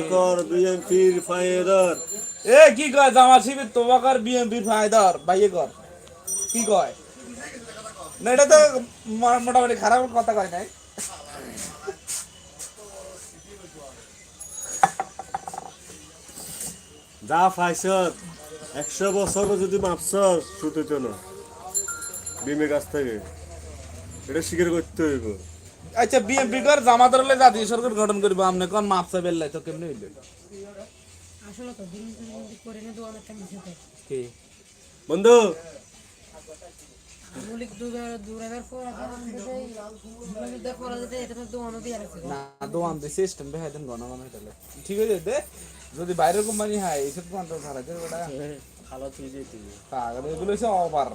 তোবাকর বিএনপির ফায়দার। এ কি কয় জামাত শিবির? তোবাকার বিএমপির ফায়দার। বাইয়ে কর। কি কয়? না এটা তো মোটামুটি খারাপ কথা কয় নাই। যা ফাইসত একশো বছর যদি মাপছ শুতে চলো। বিমে কাছ থেকে। এটা স্বীকার করতে হইব। আচ্ছা বিএমপি কর জামাতের হলে জাতীয় সরকার গঠন করব আপনি কোন মাপসা বেললাই তো কেমনি হইলে? তো দিন দিন করে না দোয়ানো একটা মিশে থাকে বন্ধু। পর যদি পড়া যেতে এটা তো দোয়ানো দিয়ে রাখছে। না দোয়ান দি সিস্টেম বেহাই দেন গণ গণ ঠিক আছে দে। যদি বাইরের কোম্পানি হয় এইসব যে তুই। যেতে এগুলো অবার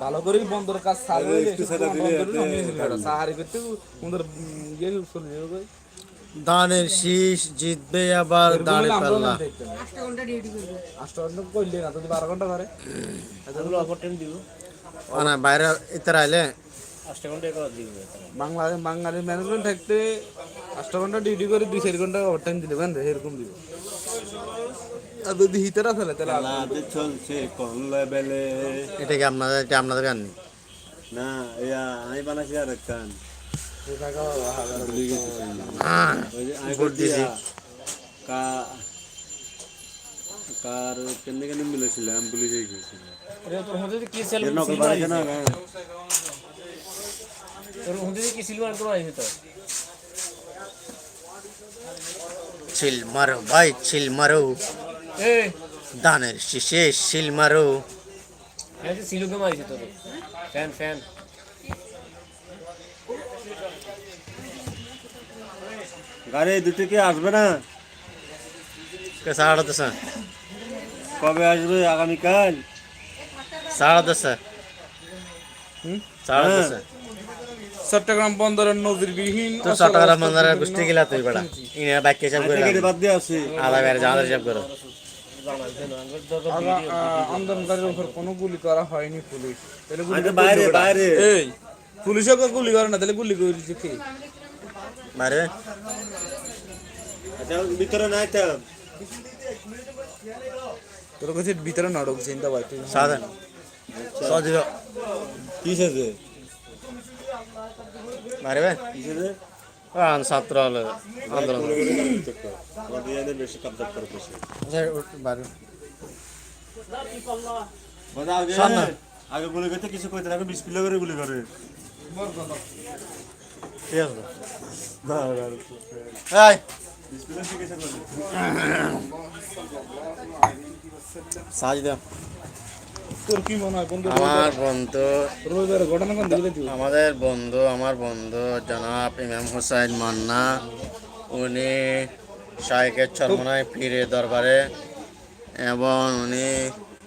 ভালো করে বন্দর কাজ ইয়ে চলে যাবে ধানের শীষ জিতবে আবার দাঁড়ে পাল্লা। আটটা ঘণ্টা ডিউটি করবে। আষ্ট ঘণ্টা না যদি বারো ঘণ্টা করে বাইরে ইতার আইলে। বাংলাদেশ বাঙালি ম্যানেজমেন্ট থাকতে আষ্ট ঘণ্টা ডিউটি করে দুই চার ঘণ্টা ওভার টাইম দিলে এরকম দিব। যদি হিটার আছে তাহলে আর- চলছে কোন লেভেলে? এটা কি আপনাদের এটা আপনাদের গান? না ইয়া আমি বানাইছি আর একখান ওই যে আমি ভোট দিছি। দিয়া, কা কার কেমনে কেন মিলেছিলাম ভুলে যাই গেছিলাম নকল না গান সিলভার ধানের শীষে শিল মারো। সিলুকে মারিছে তোর ফ্যান ফ্যান। গাড়ি দুটো কি আসবে না? কে সাড়া দশ কবে আসবে আগামীকাল? সাড়া দশ সাড়া দশ চট্টগ্রাম বন্দরের নজিরবিহীন তো চট্টগ্রাম বন্দরের গোষ্ঠী গেলা তুই বড়া। ইনে বাক্য হিসাব করে বাদ দিয়ে আছে আলাদা বাইরে যাওয়ার হিসাব করো। আন্দোলনকারীর উপর কোনো গুলি করা হয়নি পুলিশ তাহলে গুলি বাইরে না। বাইরে গুলি করে না তাহলে গুলি করেছে কে বাইরে ভিতরে নাই তোর কাছে ভিতরে নাটক চিন্তা ভাই সাদা কি আছে বাইরে ভাই কি আছে আন ছাত্র হলো আন্দোলন আগে। আগে গুলি করতে কিছু কইতে না বিশ কিলো করে গুলি করে। ঠিক আছে। না না আমার বন্ধু আমাদের বন্ধু আমার বন্ধু জনাব ইমাম হুসাইন মান্না উনি শাহেকের চরমনায় ফিরে দরবারে এবং উনি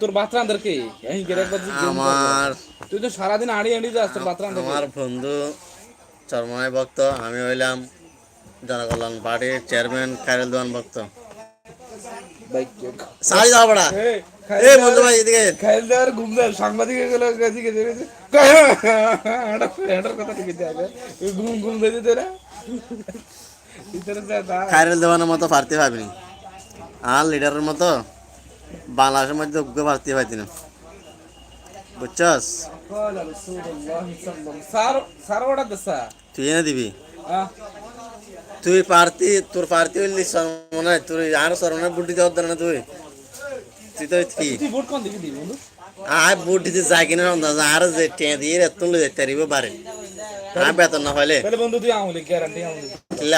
তোর বাচ্চা আন্দার কে? এই গেরে একবার তুই গেম কর। আমার তুই তো সারাদিন আড়ি আড়ি যাস তোর বাচ্চা আমার বন্ধু চরমনায় ভক্ত আমি হইলাম জনকল্যাণ পার্টির চেয়ারম্যান খায়রুল ভক্ত। খাইল দেওয়ার ঘুম সাংবাদিক মতো আর লিডারের মতো বাংলাদেশের মধ্যে ওকে পারতে পারতি না বুঝছস তুই এনে দিবি? তুই পার্থী তোর পারতি হইলি সরমনে তুই আর সরমনে বুদ্ধি দেওয়ার না তুই। তুই তো কি? তুই ভোট কোন দিকে দিবি বন্ধু? আর বুদ্ধি যাই কিনা আন্দাজ আর যে টেঁ দিয়ে রে তুলে যেতে পারিব পারে আর বেতন না পাইলে বন্ধু তুই আমলে গ্যারান্টি আমলে খেলে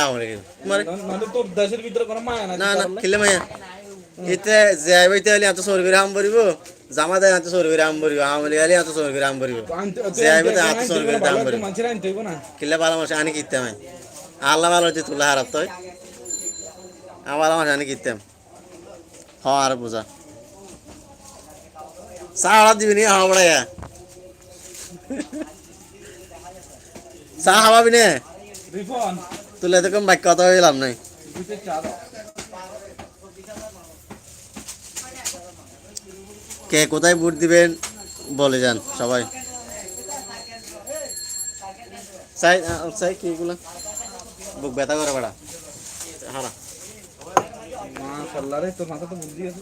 আমার মানে তোর দেশের ভিতরে কোনো মায়া না না খেলে মাইয়া এতে যাইবাইতে হলে এত সর করে আম ভরিব জামা দেয় এত সর করে আম আমলে এত সর করে এত সর করে খেলে ভালো মানুষ আনি আল্লাহ ভালো হচ্ছে তুলা হারাপ তুই আমার আমার আনি কিনতাম হ আর বুঝা। চা দিবি বড়াইয়া চা হাওয়াবি নে তুলে কম বাক্য কথা হইলাম নাই কে কোথায় ভোট দিবেন বলে যান সবাই চাই চাই কি এগুলো বুক ব্যথা করে বেড়া হারা রে তোর মাথা তো বুদ্ধি আছে।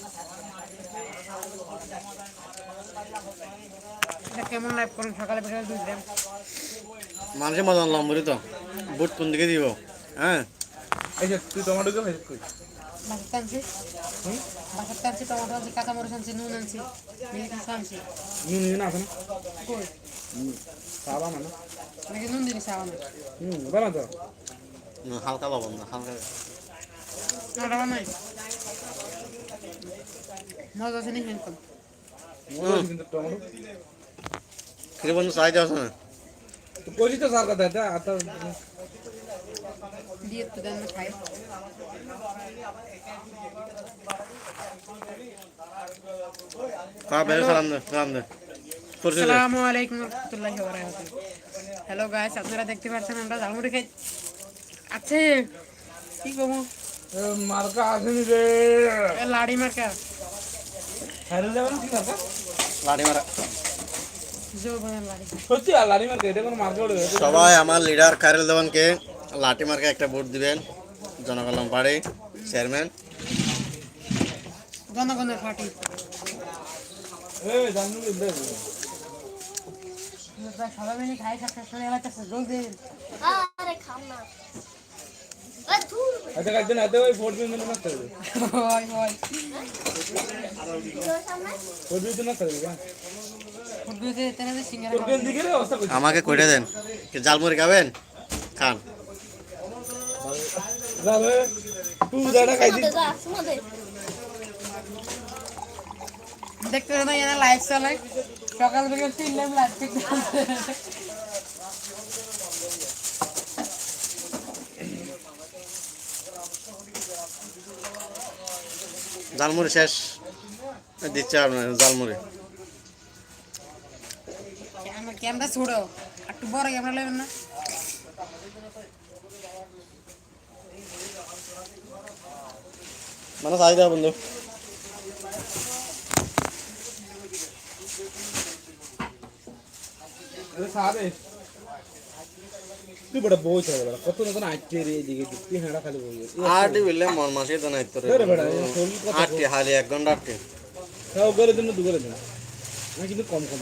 কেমন লাইভ করেন? সকালে বিকালে দুই গ্রাম মানুষের মতন লম্বরি তো। বুট কোন দিকে দিব? হ্যাঁ। এই যে তুই টমেটো কে ভেজ কই বাসার টানছি বাসার টানছি টমেটো আনছি কাঁচামরিচ আনছি নুন আনছি মিনিট আনছি। নুন নিয়ে না আছে না কই সাবা না। নাকি নুন হুম বানা তো। হালকা লবণ না হালকা। ওটা নাই মজা আছে নি কিন্তু টমেটো কিরে বন্ধু সাহায্য আছে না তো কইলি তো সার কথা এটা আর তো দিয়ে তো দেন খাই কা বের সালাম দে সালাম দে আসসালামু আলাইকুম রহমতুল্লাহি ওয়া বারাকাতুহু হ্যালো গাইস আপনারা দেখতে পাচ্ছেন আমরা ঝালমুড়ি খাই আছে। কি কমু মার্কা আসেনি রে। এ লাড়ি মার্কা। হারে যাবেন কি মার্কা মারা লাড়ি মার্কা এটা কোনো মার্কা ওড়ে সবাই আমার লিডার খায়রুল দেওয়ানকে লাঠি মার্কে একটা ভোট দিবেন জনকল্যাণ পাড়ি চেয়ারম্যান। জনগণের পার্টি। এ জানু দে সবাই মিলে খাই খাচ্ছে শুনে এলাকাছে যোগ দিন আরে খাম না। এ আচ্ছা না ওই। ফোর বিন না। করবে ফোর বিন না করবে আমাকে কইটা দেন। কি জালমুড়ি খাবেন? খান। দেখতে না এরা লাইভ চালায় সকাল থেকে তিন লাইভ লাইভ ঠিক জালমুড়ি শেষ। দিচ্ছে আপনার জালমুড়ি ক্যামেরা ছোড়ো একটু বড় ক্যামেরা নেবেন না মানে সাহায্য দেওয়া বন্ধু কত হেডা খালি বই আটটি বিলে মন মাসে তো নাই তোর রে কত আটটি হালি এক ঘণ্টা আটটি না ওগলে দিন দুগলে দিন আমি কিন্তু কম কম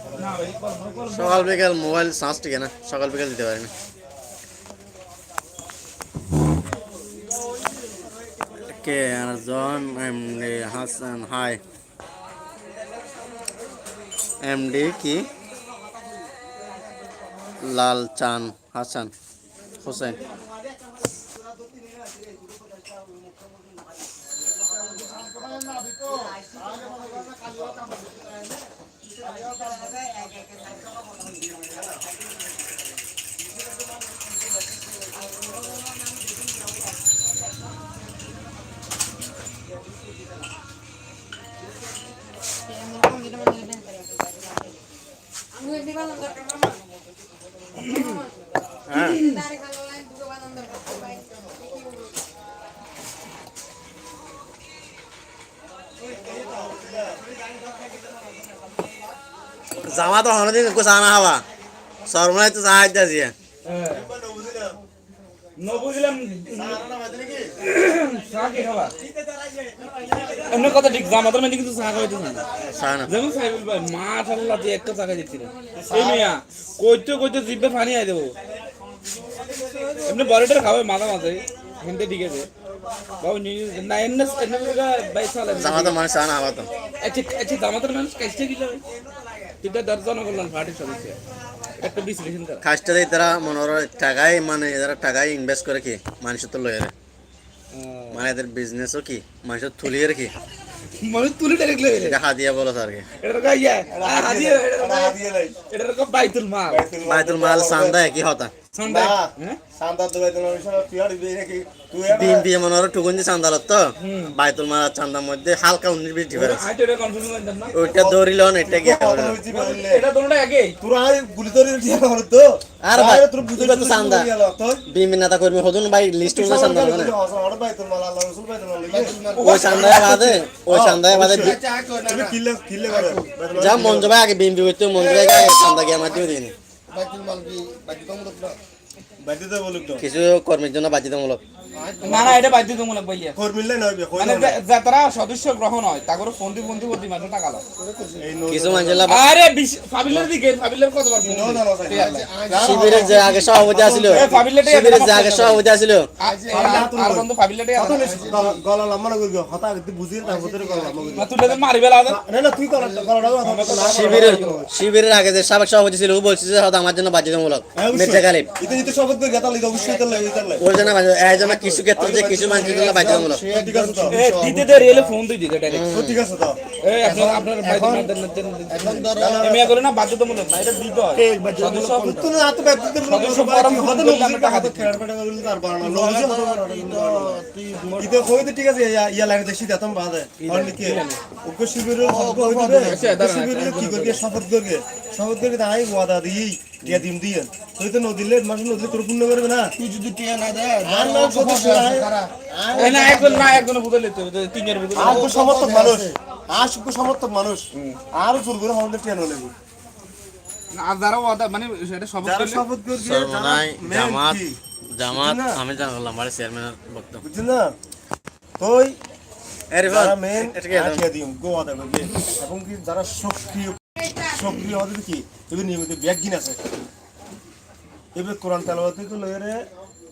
সকাল বিকাল মোবাইল চার্জ টিকে না, সকাল বিকাল দিতে পারি না। কে হাসান, হাই। কি? লাল চান, হাসান, হোসেন। আমি এমনি বানান দরকার জামা তো হনদিন কুছ আনা হওয়া সর্বনাই তো সাহায্য দিয়ে। চা খাবা? এমনি কথা ঠিক জামাতার মধ্যে কিন্তু চা খাওয়াইতে না। সানা যেমন সাইবুল ভাই মাশাআল্লাহ তুই একটা এই মিয়া কইতে কইতে জিভে পানি আই দেবো। এমনি বড়টার খাবে মাথা মাঝে হিন্দে ঠিক আছে। বাবু না এনে এনে বাই চালে জামাতে মানুষ আবার তো। আচ্ছা আচ্ছা জামাতের মানুষ কাজটা কি যাবে তুই তো দশ জনকল্যাণ পার্টির সদস্য। একটা বিশ্লেষণ করা। খাসটা দিয়ে তারা মনে হয় টাকাই মানে এরা টাকাই ইনভেস্ট করে কি? মানুষের তো লয়ে মানে এদের বিজনেসও কি? মানুষের তুলিয়ে কি? মানুষ তুলে ডাইরেক্ট লেগে এটা হাদিয়া বলো স্যার কি এটা তো ইয়া হাদিয়ে এটা তো বাইতুল মাল। বাইতুল মাল। সান্দা কি হতা। হ্যাঁ? মনে তো বাইতুল চান্দার মধ্যে হালকা উনিশ বিশ ডিফারেন্স। ওইটা না এটা গিয়ে আর ভাই, তোর চান্দা। নেতা কর্মী লিস্ট চান্দা ওই চান্দায় বাদে চান্দায় বাদে মাল যা মঞ্জু ভাই আগে বিএমপি করতে মঞ্জু ভাই আগে চান্দা গিয়ে আমার দিয়ে দিন বাইতে বলুক তো কিছু কর্মীর জন্য বাধ্যতামূলক। না না এটা বাধ্যতামূলক নয় মানে যারা সদস্য গ্রহণ হয় প্রতি মাসে টাকা এই কিছু মানুষের আরে ফাবিলের দিকে ফাবিলের ফোন? শিবিরের যে আগে সভাপতি আছিল শিবিরের যে আগে সভাপতি আছিল। আর- বন্ধু ফাবিলেটাই আছে। গলা লম্বা না করবি? হতা তুই বুঝিয়ে তারপর তোর গলা লম্বা করবি। না তো না না তুই গলা শিবিরের শিবিরের আগে যে সাবেক সভাপতি ছিল ও বলছে যে আমার জন্য বাধ্যতামূলক। মির্জা গালিব ইতে ইতে শপথ করে গেতা লাগি অবশ্যই তার লাগি তার জন্য এই জন্য কিছু ক্ষেত্রে যে কিছু মানুষের জন্য বাধ্যতামূলক ঠিক আছে তো। এ, দিতে দে রেলে ফোন দিয়ে দিতে ডাইরেক্ট ঠিক আছে তো। এই আপনার আপনার বাইরে মারতেন না করে না বাধ্যতামূলক। না এটা দিতে হয় সদস্য হবে তো। না তো ব্যক্তি সদস্য ফরম ফোন করলে আমরা টাকা দিচ্ছি। পেটা করলে তার বানা লজি ইতে কই তো ঠিক আছে ইয়া লাগে দেখি দাতম বাদে। আর কি ওকে শিবিরের সব হই দিবে। আচ্ছা, শিবিরের কি করবে শপথ করবে? শপথ করবে তাই ওয়াদা দিই। টিয়া দিম দিয়ে। তুই তো নদিলে নদিলে তোর পূর্ণ করবে না। তুই যদি টিয়া না দে আর না এই না একজন না একজন বুঝে লিতে হবে তিনের বুঝে আর তো সমর্থক মানুষ আর শুক্র সমর্থক মানুষ আর জোর করে আমাদের টিয়া নলে আর যারা ওয়াদা মানে এটা শপথ করবে জামাত জামাত বুঝলি? আমি জানলাম বাড়ি চেয়ারম্যানের বক্তব্য। বুঝছিস না? তুই এর মেন এটা দিম করবে। এবং কি যারা সক্রিয় সক্রিয় হতে কি এবার নিয়মিত ব্যাগিন আছে। এবার কোরআন তেলাওয়াতে তো লয়েরে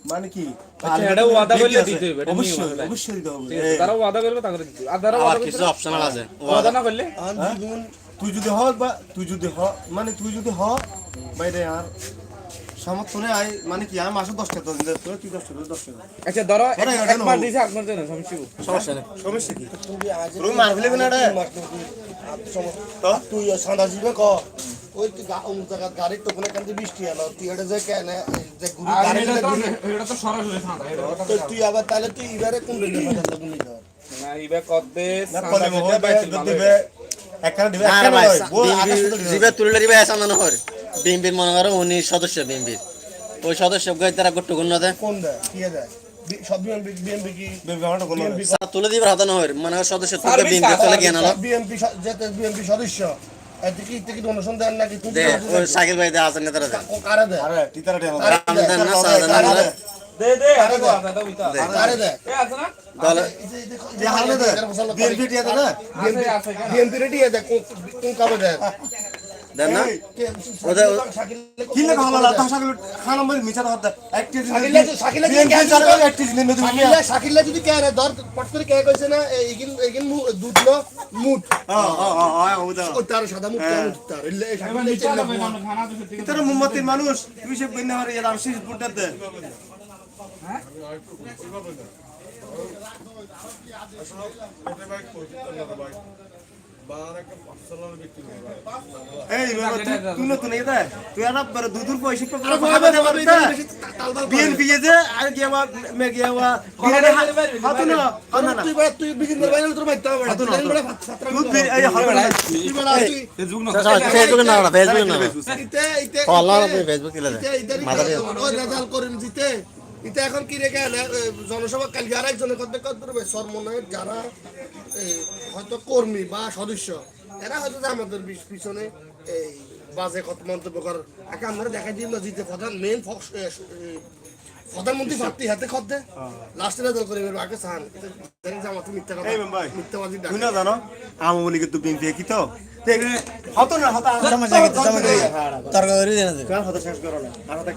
মানে কি আচ্ছা, করলে হ্যাঁ? তুই যদি হ বা তুই যদি হ মানে তুই যদি হ বাইরে আর সমর্থনে আই মানে কি আমি মাসে দশ টাকা তুই দশ টাকা আচ্ছা ধরো ওরা এক- এটা এক মাস নেব। দিয়েছে আপনার জন্য সমস্যা সমস্যা নেই। সমস্যা কি তুই না রে তো তুই সাদা জিবে ক। ওই তুই গা অমুক জায়গা গাড়ির তো কোনো কান্দি বৃষ্টি এলো তুই এটা যে কেন যে গুরু গাড়ি তো। তুই আবার তাহলে তুই এবারে কোন না, সাদা বাইতুল দিবে মাল দিবে হয়ে। একখানা দিবে একখানা নয় বল আকাশ দিবে। তুলে দিবে এসা না বিএমপির মনে করো উনি সদস্য বিএমপির ওই সদস্য গই তারা গুট্টু গুণ দেয়। কোন দেয়? কি দেয়? সব বিএমপি বিএমপি কি? বিএমপি তুলে দিবে হাতে না হয় মানে সদস্য তুলে বিএমপি কাজ, গিয়ে নালো বিএমপি যেতে বিএমপি সদস্য। দে সাইকেল ভাই দে দেয় ও কারে দেয় আরে টিতারা দেন না সাদা না দে, দে, আরে গো, দাদা উইতা। এ, আছে না? দলে যে হারলে দে বিএনপি টিয়া দে না? বিএমপি রেডি দেয় কোন কাবে দেয় দেন না? ওদের না খানা মিছা শাকিলে শাকিলে শাকিলে যদি কে রে পট করে কে কইছে না দুধ লো মুট হ্যাঁ ওদা ও তার সাদা মুট তার। তার ইল্লে এবার শাকিলে নিচে চেল্লা আলো, এবার থানা দিছে, ঠিক আছে। ইতারা মুম্মতির মানুষ তুই সে বন্যা হারে এর আরশি পুটার দে এই তুই নতুন এটা তুই আর দুধুর পয়সা বিএনপি যে আর গিয়া মে গিয়া হাতু না হাতু না তুই বড় তুই বিগিন করে বাইরে তোর বাইতে হবে হাতু তুই না বড় ছাত্র তুই বি- এই হাতু না তুই বড় তুই ফেসবুক না। ফেসবুকে না ফেসবুকে না ইতে ইতে ফলো না ফেসবুক দিলে ইতে ইতে মাথা দিয়ে ও রেজাল্ট করেন জিতে ইতে এখন কি রেখে জনসভা কালকে আর একজনের কথা কথা করবে সরমনের যারা হয়তো কর্মী বা সদস্য এরা হয়তো আমাদের পিছনে এই বাজে কত মন্তব্য করার একে আমরা দেখা দিই না জিতে প্রধান মেন প্রধানমন্ত্রী প্রার্থী হাতে খদ্দে লাস্টে রেজাল্ট করে বেরো আগে চান জামাতে মিথ্যা কথা মিথ্যাবাদী ডাকে। না জানো আওয়ামী লীগের তো বিএনপি কি তো হতো না হতো তর্ক করে দেন হতো শেষ করো না আর হতো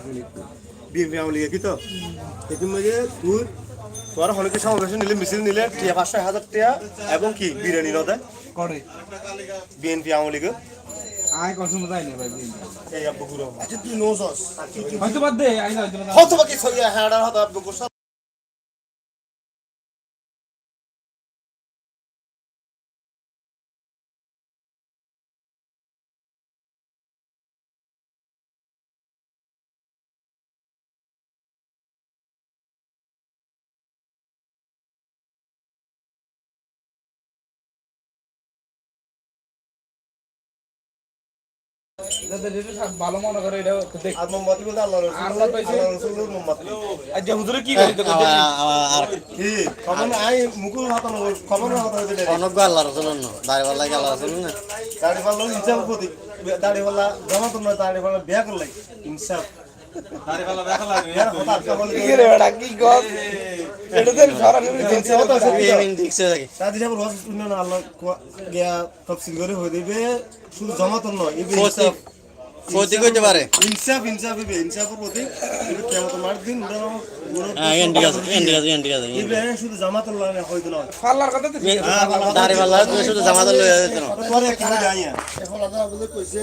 বিএনপি আওয়ামী লীগের কি তো? সেদিন মধ্যে তুই তোমার হলিকে সমাবেশে নিলে মিছিল নিলে টিয়া পাঁচশো হাজার টিয়া এবং কি বিরিয়ানি নদে করে বিএনপি আওয়ামী লীগের আয় ভাই এই আব্বু আচ্ছা তুই হয়তো বাদ দে আইনা হয়তো হয়তো বাকি ছয় হ্যাঁ হয়তো আব্বু ভালো মনে করে এটা দেখ। আর মোমবাতি বলতে আল্লাহ রসুল। আল্লাহ রসুলের মোমবাতি। আজ যে হুজুরে কি করি দেখি? আর কি? খবর না আই মুকুল হাতানো খবর না হাতানো দিলে অনজ্ঞ আল্লাহ রসুল দাঁড়িয়ে আল্লাহ রসুল না দাড়ি পাল্লা ইনসাফ প্রতি দাড়ি পাল্লা জমা তো নয় দাড়ি পাল্লা বিয়া করলাই ইনসাফ। শুধু জমা নয় করতে পারে। ইনসাফ ইনসাফ এবে ইনসাফের মার দিন হ্যাঁ এন ঠিক আছে এন ঠিক আছে এন ঠিক আছে। এবে শুধু জামাত ফাল্লার কথা তো শুধু না এখন বলে কইছে